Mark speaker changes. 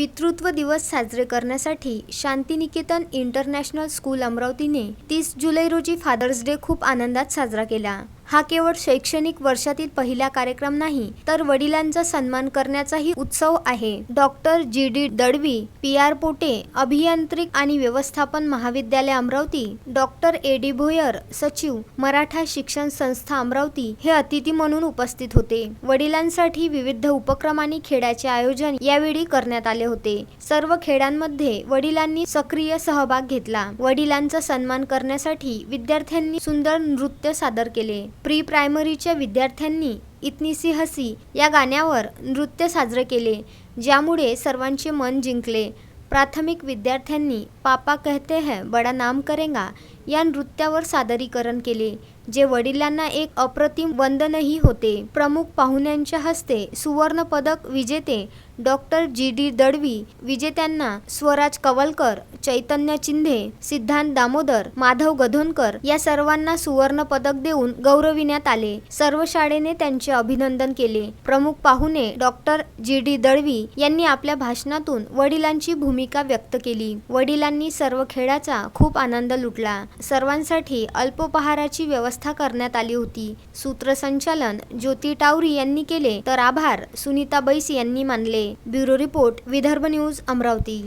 Speaker 1: पितृत्व दिवस साजरे करण्यासाठी शांतिनिकेतन इंटरनॅशनल स्कूल अमरावतीने तीस जुलै रोजी फादर्स डे खूप आनंदात साजरा केला. हा केवळ शैक्षणिक वर्षातील पहिला कार्यक्रम नाही तर वडिलांचा सन्मान करण्याचाही उत्सव आहे. Doctor G. D. Dadvi P. R. Pote अभियांत्रिक आणि व्यवस्थापन महाविद्यालय Amravati doctor A. D. Bhoyar सचिव मराठा शिक्षण संस्था अमरावती हे अतिथी म्हणून उपस्थित होते. वडिलांसाठी विविध उपक्रम आणि खेळाचे आयोजन यावेळी करण्यात आले होते. सर्व खेळांमध्ये वडिलांनी सक्रिय सहभाग घेतला. वडिलांचा सन्मान करण्यासाठी विद्यार्थ्यांनी सुंदर नृत्य सादर केले. प्री प्रायमरीच्या विद्यार्थ्यांनी इतनी सी हसी या गाण्यावर नृत्य साजरं केले ज्यामुळे सर्वांचे मन जिंकले. प्राथमिक विद्यार्थ्यांनी पापा कहते हैं बडा नाम करेंगा। या नृत्यावर सादरीकरण केले जे वडिलांना एक अप्रतिम वंदनही होते. प्रमुख पाहुण्यांच्या हस्ते सुवर्ण पदक विजेते डॉक्टर जी. डी. दळवी विजेत्यांना स्वराज कवलकर चैतन्य चिंधे सिद्धांत दामोदर माधव गधोनकर या सर्वांना सुवर्ण पदक देऊन गौरविण्यात आले. सर्व शाळेने त्यांचे अभिनंदन केले. प्रमुख पाहुणे डॉक्टर जी. डी. दळवी यांनी आपल्या भाषणातून वडिलांची भूमिका व्यक्त केली. वडिलांनी सर्व खेळाचा खूप आनंद लुटला. सर्वांसाठी अल्पोपहाराची व्यवस्था करण्यात आली होती. सूत्रसंचालन ज्योती टावरी यांनी केले तर आभार सुनीता बैस यांनी मानले. Bureau report Vidarbha news Amravati.